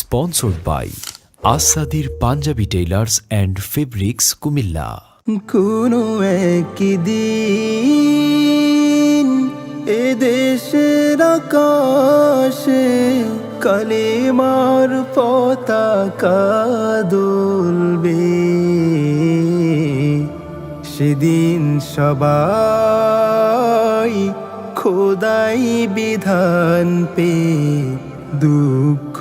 Sponsored by আসাদির Punjabi tailors and fabrics Comilla কোনো একদিন এ দেশের আকাশে কালেমার পতাকা দুলবে। সেদিন সবাই খোদাই বিধান পে দুঃখ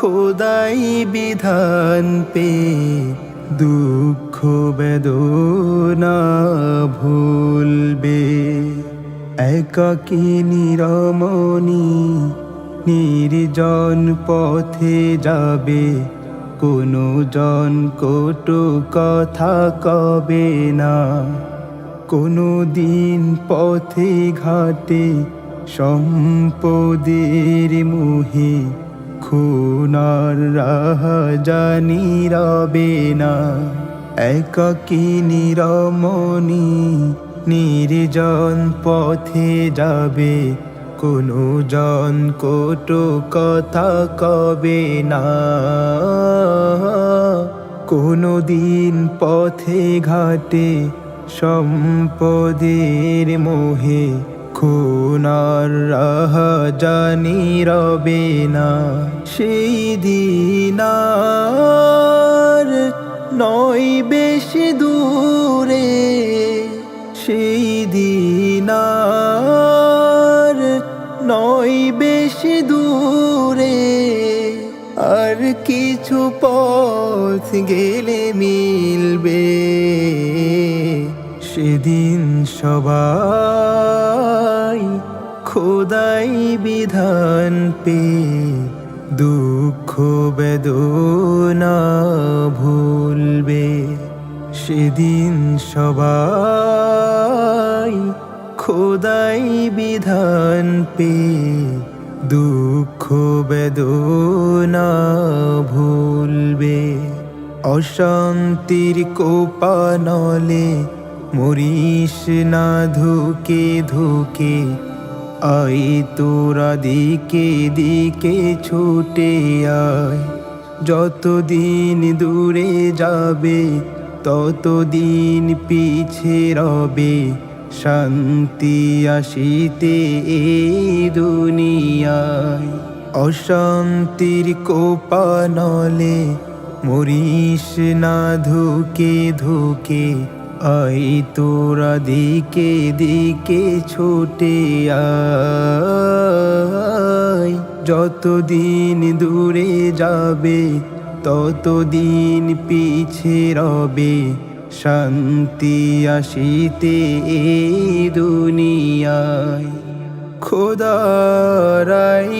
খোদাই বিধান পে দুঃখ বেদনা ভুলবে। একাকী নিরমণি নির্জন পথে যাবে কোনো জন কটু কথা কবে না। কোনো দিন পথে ঘাটে সম্পদের মুহে খুনার রাহ জানি রবে না। একাকী নিরমণি নির্জন পথে যাবে। কোনো জন কোটো কথা কবে না। কোনো দিন পথে ঘাটে সম্পদের মোহে খুনার রাহ জানি রবে না, সেই দিনার নয় বেশি দূরে, সেই দিনার নয় বেশি দূরে। আর কিছু পথ গেলে মিলবে, সেদিন সবাই খোদাই বিধান পে দুঃখ বেদনা ভুলবে। সেদিন সবাই খোদাই বিধান পে দুঃখ বেদনা ভুলবে। অশান্তির কোপানলে মরিস না ধুকে ধুকে আই তোরা দিকে দিকে ছুটে আয়। যতদিন দূরে যাবে, ততদিন পিছে রবে। শান্তি আসিতে এই দুনিয়ায়। অশান্তির কোপানলে মরিস না ধুকে ধুকে আই তোরা দিকে দিকে ছুটে আয়। যতদিন দূরে যাবে, ততদিন পিছে রবে। শান্তি আসিতে এই দুনিয়ায়। খোদারাইন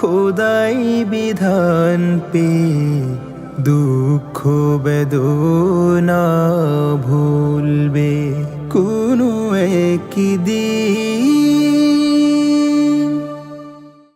খোদাই বিধান পে দুঃখ বেদনা ভুলবে। কোনো একদিন